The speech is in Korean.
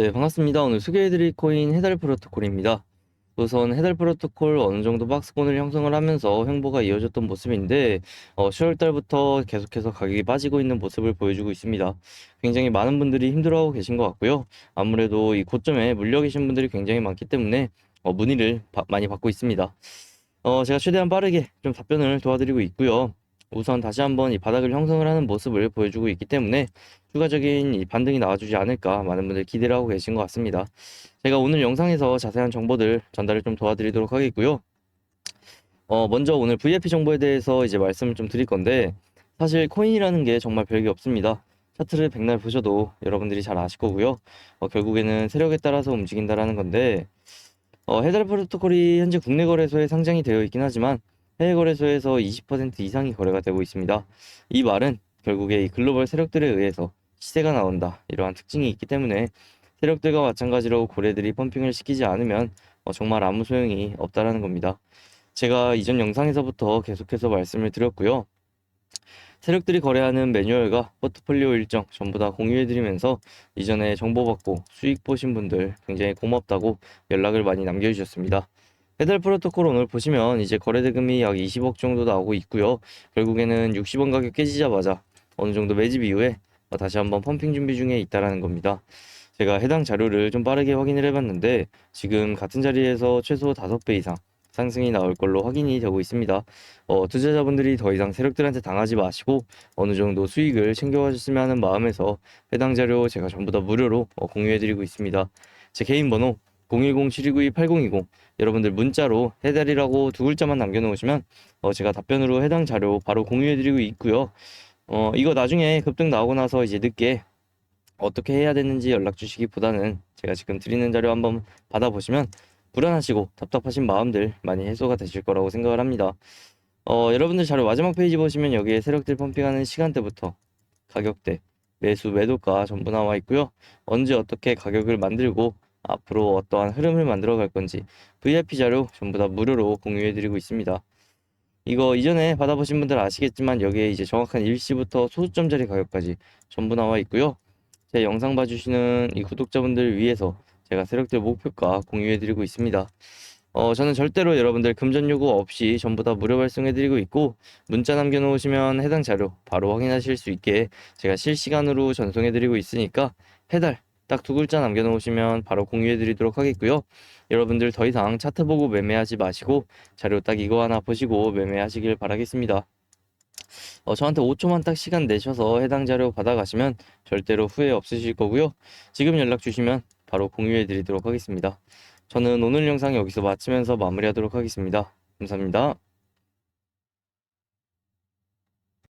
네, 반갑습니다. 오늘 소개해드릴 코인 해달 프로토콜입니다. 우선 해달 프로토콜 어느 정도 박스권을 형성을 하면서 횡보가 이어졌던 모습인데 어, 10월 달부터 계속해서 가격이 빠지고 있는 모습을 보여주고 있습니다. 굉장히 많은 분들이 힘들어하고 계신 것 같고요. 아무래도 이 고점에 물려 계신 분들이 굉장히 많기 때문에 어, 문의를 바- 많이 받고 있습니다. 어, 제가 최대한 빠르게 좀 답변을 도와드리고 있고요. 우선 다시 한번 이 바닥을 형성을 하는 모습을 보여주고 있기 때문에 추가적인 이 반등이 나와주지 않을까 많은 분들 기대를 하고 계신 것 같습니다. 제가 오늘 영상에서 자세한 정보들 전달을 좀 도와드리도록 하겠고요. 어, 먼저 오늘 VIP 정보에 대해서 이제 말씀을 좀 드릴 건데 사실 코인이라는 게 정말 별게 없습니다. 차트를 백날 보셔도 여러분들이 잘 아실 거고요. 어, 결국에는 세력에 따라서 움직인다라는 건데 어, 해달 프로토콜이 현재 국내 거래소에 상장이 되어 있긴 하지만 해외 거래소에서 20% 이상이 거래가 되고 있습니다. 이 말은 결국에 이 글로벌 세력들에 의해서 시세가 나온다 이러한 특징이 있기 때문에 세력들과 마찬가지로 고래들이 펌핑을 시키지 않으면 어, 정말 아무 소용이 없다라는 겁니다. 제가 이전 영상에서부터 계속해서 말씀을 드렸고요. 세력들이 거래하는 매뉴얼과 포트폴리오 일정 전부 다 공유해드리면서 이전에 정보받고 수익 보신 분들 굉장히 고맙다고 연락을 많이 남겨주셨습니다. 해달 프로토콜 오늘 보시면 이제 거래 대금이 약 20억 정도 나오고 있고요. 결국에는 60원 가격 깨지자마자 어느 정도 매집 이후에 어, 다시 한번 펌핑 준비 중에 있다라는 겁니다. 제가 해당 자료를 좀 빠르게 확인을 해봤는데 지금 같은 자리에서 최소 5배 이상 상승이 나올 걸로 확인이 되고 있습니다. 어, 투자자분들이 더 이상 세력들한테 당하지 마시고 어느 정도 수익을 챙겨가셨으면 하는 마음에서 해당 자료 제가 전부 다 무료로 어, 공유해드리고 있습니다. 제 개인 번호 010-7292-8020 여러분들 문자로 해달이라고 두 글자만 남겨놓으시면 어, 제가 답변으로 해당 자료 바로 공유해드리고 있고요. 어, 이거 나중에 급등 나오고 나서 이제 늦게 어떻게 해야 되는지 연락 주시기보다는 제가 지금 드리는 자료 한번 받아보시면 불안하시고 답답하신 마음들 많이 해소가 되실 거라고 생각을 합니다. 어, 여러분들 자료 마지막 페이지 보시면 여기에 세력들 펌핑하는 시간대부터 가격대, 매수, 매도가 전부 나와 있고요. 언제 어떻게 가격을 만들고 앞으로 어떠한 흐름을 만들어 갈 건지 VIP 자료 전부 다 무료로 공유해 드리고 있습니다. 이거 이전에 받아보신 분들 아시겠지만 여기에 이제 정확한 일시부터 소수점짜리 가격까지 전부 나와 있고요. 제 영상 봐주시는 이 구독자분들 위해서 제가 세력들 목표가 공유해 드리고 있습니다. 어, 저는 절대로 여러분들 금전 요구 없이 전부 다 무료 발송해 드리고 있고 문자 남겨 놓으시면 해당 자료 바로 확인하실 수 있게 제가 실시간으로 전송해 드리고 있으니까 해달 딱 두 글자 남겨놓으시면 바로 공유해드리도록 하겠고요. 여러분들 더 이상 차트 보고 매매하지 마시고 자료 딱 이거 하나 보시고 매매하시길 바라겠습니다. 어, 저한테 5초만 딱 시간 내셔서 해당 자료 받아가시면 절대로 후회 없으실 거고요. 지금 연락 주시면 바로 공유해 드리도록 하겠습니다. 저는 오늘 영상 여기서 마치면서 마무리하도록 하겠습니다. 감사합니다.